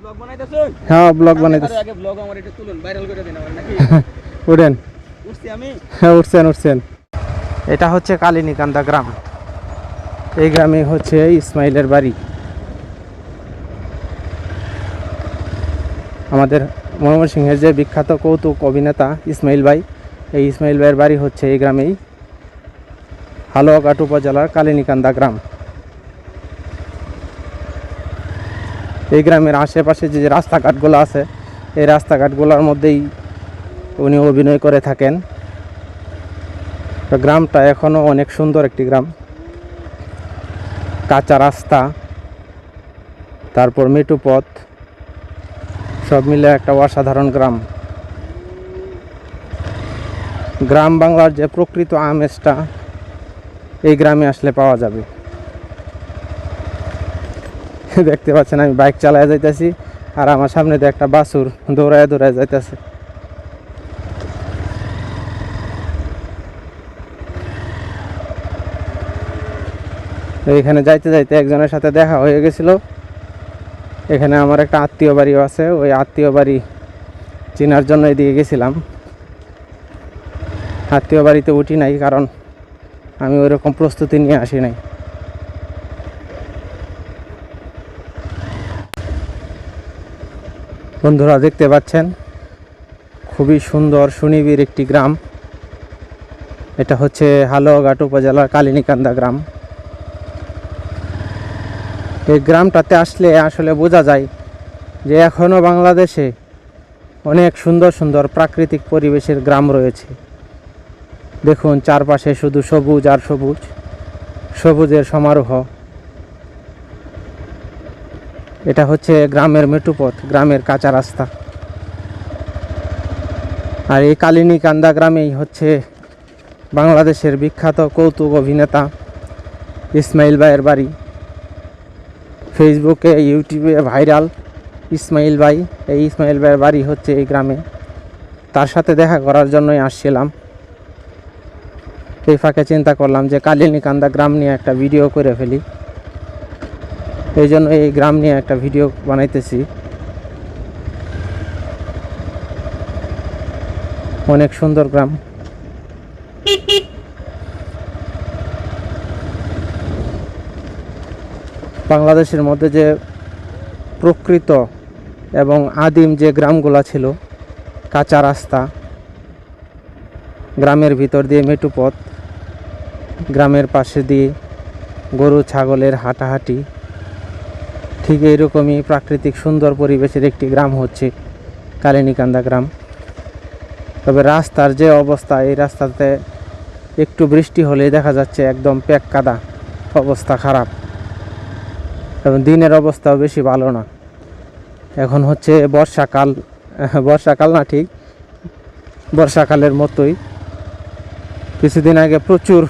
Blog বানাইতেছেন? হ্যাঁ blog বানাইতেছি। আগে ব্লগ আমার একটু তুলুন ভাইরাল করে দিন আমার নাকি? উঠেন। আমি? হ্যাঁ উঠছেন উঠছেন। এটা হচ্ছে কালিনীকান্দা গ্রাম। এই গ্রামে হচ্ছে ইসমাইলের বাড়ি। আমাদের ময়মনসিংহের যে বিখ্যাত কৌতুক অভিনেতা ইসমাইল ভাই এই ইসমাইল ভাইয়ের বাড়ি হচ্ছে এই গ্রামেই। হালুয়াঘাট উপজেলার কালিনিকান্দা গ্রাম। এই গ্রামের আশেপাশে যে রাস্তাঘাটগুলো আছে, এই রাস্তাঘাটগুলোর মধ্যেই উনি অভিনয় করে থাকেন। গ্রামটা এখনও অনেক সুন্দর একটি গ্রাম। কাঁচা রাস্তা, তারপর মেটু পথ, সব মিলে একটা অসাধারণ গ্রাম। গ্রাম বাংলার যে প্রকৃত আমেজটা এই গ্রামে আসলে পাওয়া যাবে। দেখতে পাচ্ছেন, আমি বাইক চালায় যাইতেছি আর আমার সামনে দিয়ে একটা বাসুর দৌড়ায় দৌড়ায় যাইতেছে। এইখানে যাইতে যাইতে একজনের সাথে দেখা হয়ে গেছিল। এখানে আমার একটা আত্মীয় বাড়িও আছে, ওই আত্মীয় বাড়ি চেনার জন্য এদিকে গেছিলাম। আত্মীয় বাড়িতে উঠি নাই, কারণ আমি ওইরকম প্রস্তুতি নিয়ে আসি নাই। বন্ধুরা দেখতে পাচ্ছেন? খুবই সুন্দর সুনিবিড় একটি গ্রাম। এটা হচ্ছে হালুয়াঘাট উপজেলার কালিনীকান্দা গ্রাম। এই গ্রামটাতে আসলে আসলে বোঝা যায় যে এখনও বাংলাদেশে অনেক সুন্দর সুন্দর প্রাকৃতিক পরিবেশের গ্রাম রয়েছে। দেখুন, চারপাশে শুধু সবুজ আর সবুজ। সবুজের সমারোহ। এটা হচ্ছে গ্রামের মেটুপথ গ্রামের কাঁচা রাস্তা। আর এই কালিনী কান্দা গ্রামেই হচ্ছে বাংলাদেশের বিখ্যাত কৌতুক অভিনেতা ইসমাইল ভাইয়ের বাড়ি। ফেসবুকে ইউটিউবে ভাইরাল ইসমাইল ভাই। এই ইসমাইল ভাইয়ের বাড়ি হচ্ছে এই গ্রামে। তার সাথে দেখা করার জন্যই আসছিলাম। এই ফাঁকে চিন্তা করলাম যে কালিনীকান্দা গ্রাম নিয়ে একটা ভিডিও করে ফেলি। এই জন্য এই গ্রাম নিয়ে একটা ভিডিও বানাইতেছি। অনেক সুন্দর গ্রাম। বাংলাদেশের মধ্যে যে প্রকৃত এবং আদিম যে গ্রামগুলো ছিল, কাঁচা রাস্তা, গ্রামের ভিতর দিয়ে মেটু পথ গ্রামের পাশে দিয়ে গরু, ছাগলের হাঁটাহাঁটি। ঠিক এইরকমই প্রাকৃতিক সুন্দর পরিবেশের একটি গ্রাম হচ্ছে কালিনীকান্দা গ্রাম। তবে রাস্তার যে অবস্থা, এই রাস্তাতে একটু বৃষ্টি হলেই দেখা যাচ্ছে একদম প্যাক কাদা অবস্থা খারাপ। এবং দিনের অবস্থাও বেশি ভালো না। এখন হচ্ছে বর্ষাকাল বর্ষাকাল না ঠিক, বর্ষাকালের মতোই। কিছুদিন আগে প্রচুর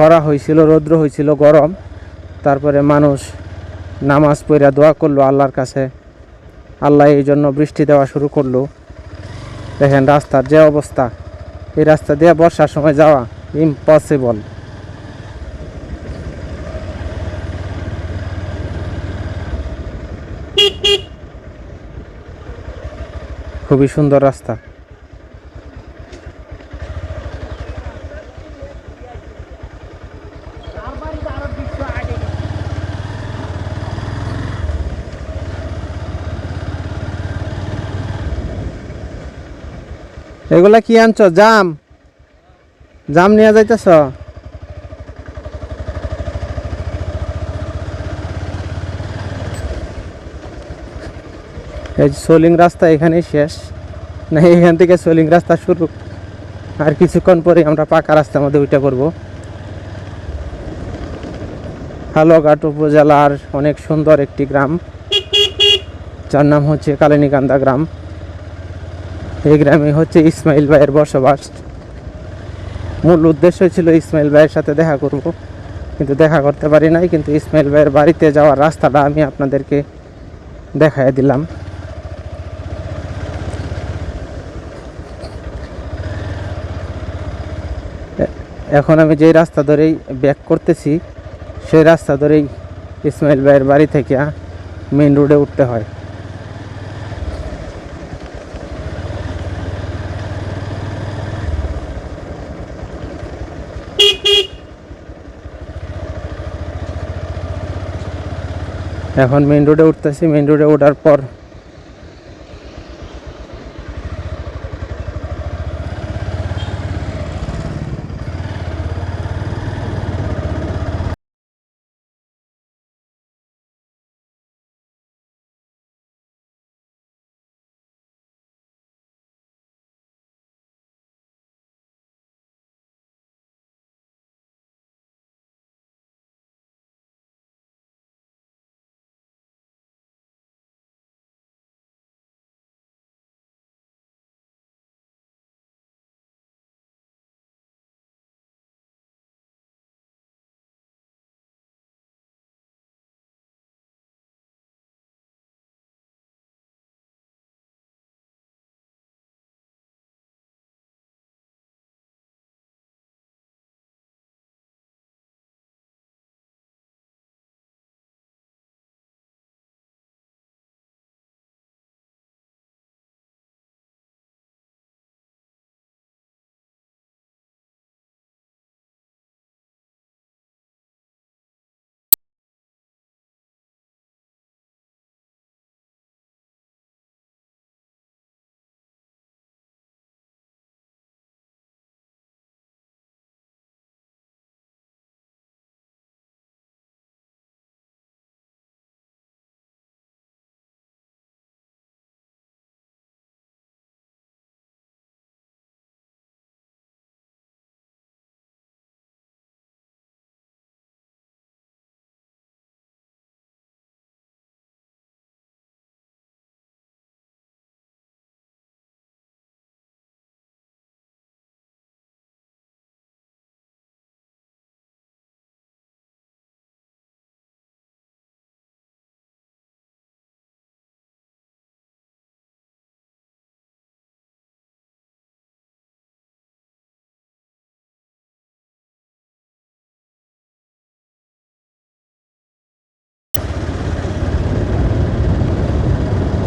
খরা হয়েছিল রৌদ্র হয়েছিল গরম। তারপরে মানুষ নামাজ পড়া দোয়া করল আল্লাহর কাছে। আল্লাহ এই জন্য বৃষ্টি দেওয়া শুরু করল। দেখেন রাস্তার যে অবস্থা, এই রাস্তা দিয়ে বর্ষার সময় যাওয়া ইম্পসিবল খুবই সুন্দর রাস্তা। এগুলা কি আনছো? জাম। জাম নিয়ে যাইতেছ? এই সোলিং রাস্তা এখানেই শেষ। না, এখান থেকে সোলিং রাস্তা শুরু। আর কিছুক্ষণ পরে আমরা পাকা রাস্তার মধ্যে উঠে পড়ব। হালুয়াঘাট উপজেলার অনেক সুন্দর একটি গ্রাম। যার নাম হচ্ছে কালিনীকান্দা গ্রাম। এই গ্রামে হচ্ছে ইসমাইল ভাইয়ের বসবাস। মূল উদ্দেশ্য ছিল ইসমাইল ভাইয়ের সাথে দেখা করব। কিন্তু দেখা করতে পারি নাই, কিন্তু ইসমাইল ভাইয়ের বাড়িতে যাওয়ার রাস্তাটা আমি আপনাদেরকে দেখায় দিলাম। এখন আমি যেই রাস্তা ধরেই ব্যাক করতেছি, সেই রাস্তা ধরেই ইসমাইল ভাইয়ের বাড়ি থেকে মেন রোডে উঠতে হয়। এখন মেইন রোডে উঠতেছি মেইন রোডে ওঠার পর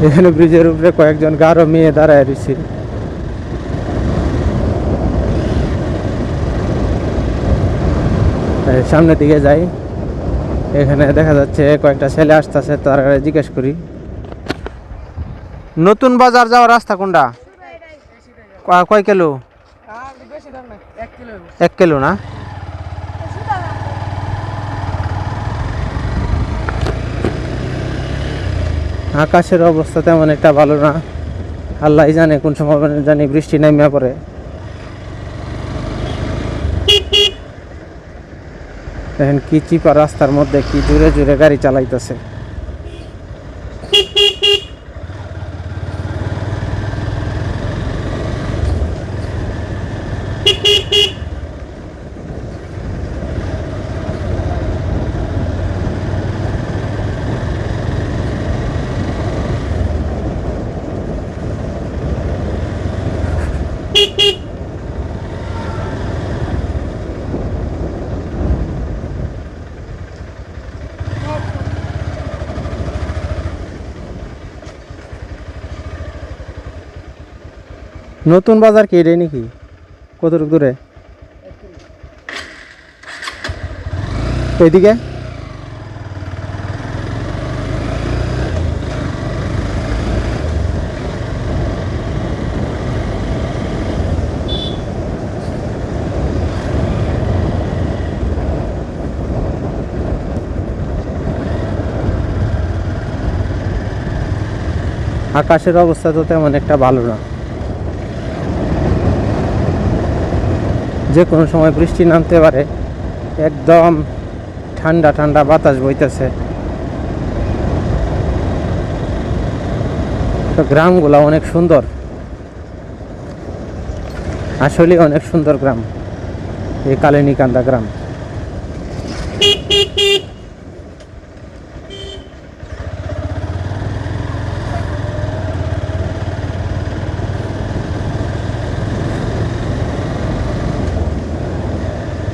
এখানে ব্রিজের উপরে কয়েকজন গারো মেয়ে দাঁড়ায় রয়েছে। সামনের দিকে যাই। এখানে দেখা যাচ্ছে কয়েকটা ছেলে আসতেছে তারা জিজ্ঞেস করি। নতুন বাজার যাওয়ার রাস্তা কোনটা? কয় কিলো। এক কিলো না? আকাশের অবস্থা তেমন একটা ভালো না। আল্লাহ জানে কোন সময় জানি বৃষ্টি নামিয়া পড়ে। দেখেন কি চিপা রাস্তার মধ্যে কি জুড়ে জুড়ে গাড়ি চালাইতেছে। নতুন বাজার কি এটাই নাকি? কতটুকু দূরে? ওইদিকে আকাশের অবস্থা তো তেমন একটা ভালো না। যে কোনো সময় বৃষ্টি নামতে পারে, একদম ঠান্ডা ঠান্ডা বাতাস বইতেছে। তো গ্রামগুলো অনেক সুন্দর। আসলে অনেক সুন্দর গ্রাম, এই কালিনীকান্দা গ্রাম।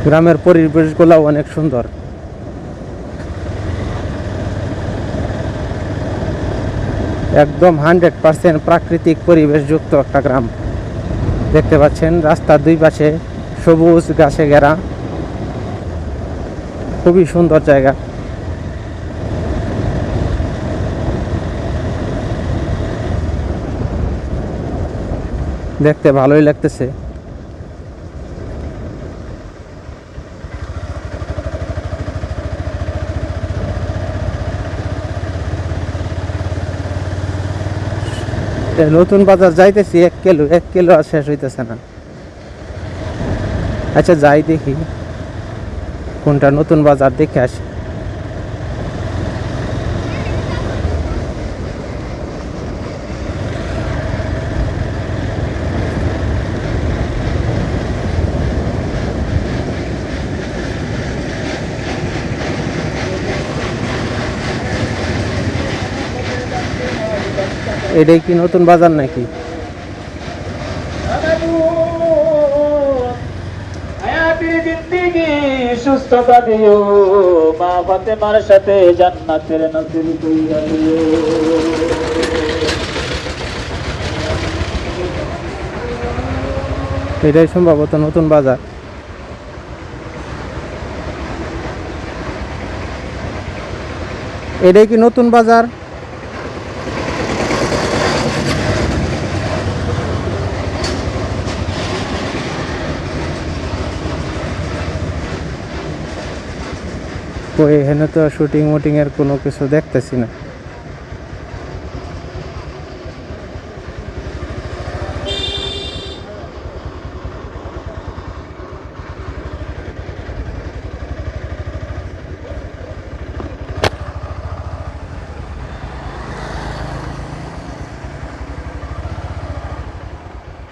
গ্রামের পরিবেশগুলো অনেক সুন্দর। একদম হান্ড্রেড পার্সেন্ট প্রাকৃতিক পরিবেশযুক্ত একটা গ্রাম। দেখতে পাচ্ছেন, রাস্তার দুই পাশে সবুজ গাছে ঘেরা। খুবই সুন্দর জায়গা। দেখতে ভালোই লাগতেছে। নতুন বাজার যাইতেছি, এক কিলো এক কিলো আর শেষ হইতেছে না। আচ্ছা যাই দেখি। কোনটা নতুন বাজার দেখে আসি। এটাই কি নতুন বাজার নাকি? সুস্থতা দিও মা ফাতেমার সাথে জান্নাতের নসিব কইরা দিও। এটাই সম্ভবত নতুন বাজার। এটাই কি নতুন বাজার? ওই এখানে তো শুটিং মুটিং এর কোনো কিছু দেখতেছি না।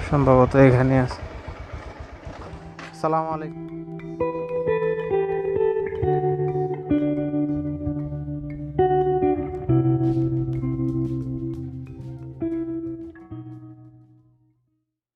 সম্ভবত এখানে আছে। সালাম আলাইকুম।